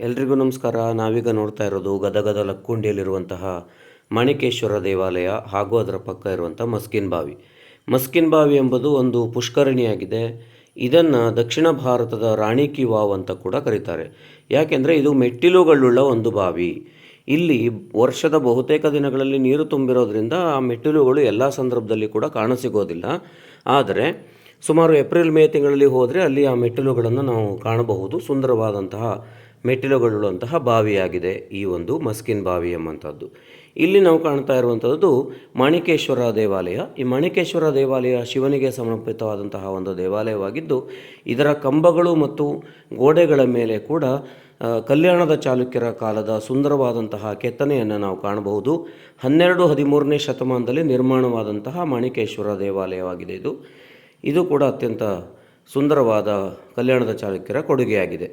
ಎಲ್ರಿಗೂ ನಮಸ್ಕಾರ. ನಾವೀಗ ನೋಡ್ತಾ ಇರೋದು ಗದಗದ ಲಕ್ಕುಂಡಿಯಲ್ಲಿರುವಂತಹ ಮಾಣಿಕೇಶ್ವರ ದೇವಾಲಯ ಹಾಗೂ ಅದರ ಪಕ್ಕ ಇರುವಂಥ ಮಸ್ಕಿನ್ ಬಾವಿ. ಮಸ್ಕಿನ್ ಬಾವಿ ಎಂಬುದು ಒಂದು ಪುಷ್ಕರಣಿಯಾಗಿದೆ. ಇದನ್ನು ದಕ್ಷಿಣ ಭಾರತದ ರಾಣಿ ಕಿ ವಾವ್ ಅಂತ ಕೂಡ ಕರೀತಾರೆ. ಯಾಕೆಂದರೆ ಇದು ಮೆಟ್ಟಿಲುಗಳುಳ್ಳ ಒಂದು ಬಾವಿ. ಇಲ್ಲಿ ವರ್ಷದ ಬಹುತೇಕ ದಿನಗಳಲ್ಲಿ ನೀರು ತುಂಬಿರೋದ್ರಿಂದ ಆ ಮೆಟ್ಟಿಲುಗಳು ಎಲ್ಲ ಸಂದರ್ಭದಲ್ಲಿ ಕೂಡ ಕಾಣಸಿಗೋದಿಲ್ಲ. ಆದರೆ ಸುಮಾರು ಏಪ್ರಿಲ್ ಮೇ ತಿಂಗಳಲ್ಲಿ ಹೋದರೆ ಅಲ್ಲಿ ಆ ಮೆಟ್ಟಿಲುಗಳನ್ನು ನಾವು ಕಾಣಬಹುದು. ಸುಂದರವಾದಂತಹ ಮೆಟ್ಟಿಲುಗಳುಳ್ಳಂತಹ ಬಾವಿಯಾಗಿದೆ ಈ ಒಂದು ಮಸ್ಕಿನ್ ಬಾವಿ ಎಂಬಂಥದ್ದು. ಇಲ್ಲಿ ನಾವು ಕಾಣ್ತಾ ಇರುವಂಥದ್ದು ಮಾಣಿಕೇಶ್ವರ ದೇವಾಲಯ. ಈ ಮಾಣಿಕೇಶ್ವರ ದೇವಾಲಯ ಶಿವನಿಗೆ ಸಮರ್ಪಿತವಾದಂತಹ ಒಂದು ದೇವಾಲಯವಾಗಿದ್ದು, ಇದರ ಕಂಬಗಳು ಮತ್ತು ಗೋಡೆಗಳ ಮೇಲೆ ಕೂಡ ಕಲ್ಯಾಣದ ಚಾಲುಕ್ಯರ ಕಾಲದ ಸುಂದರವಾದಂತಹ ಕೆತ್ತನೆಯನ್ನು ನಾವು ಕಾಣಬಹುದು. ಹನ್ನೆರಡು ಹದಿಮೂರನೇ ಶತಮಾನದಲ್ಲಿ ನಿರ್ಮಾಣವಾದಂತಹ ಮಾಣಿಕೇಶ್ವರ ದೇವಾಲಯವಾಗಿದೆ ಇದು. ಇದು ಕೂಡ ಅತ್ಯಂತ ಸುಂದರವಾದ ಕಲ್ಯಾಣದ ಚಾಲುಕ್ಯರ ಕೊಡುಗೆಯಾಗಿದೆ.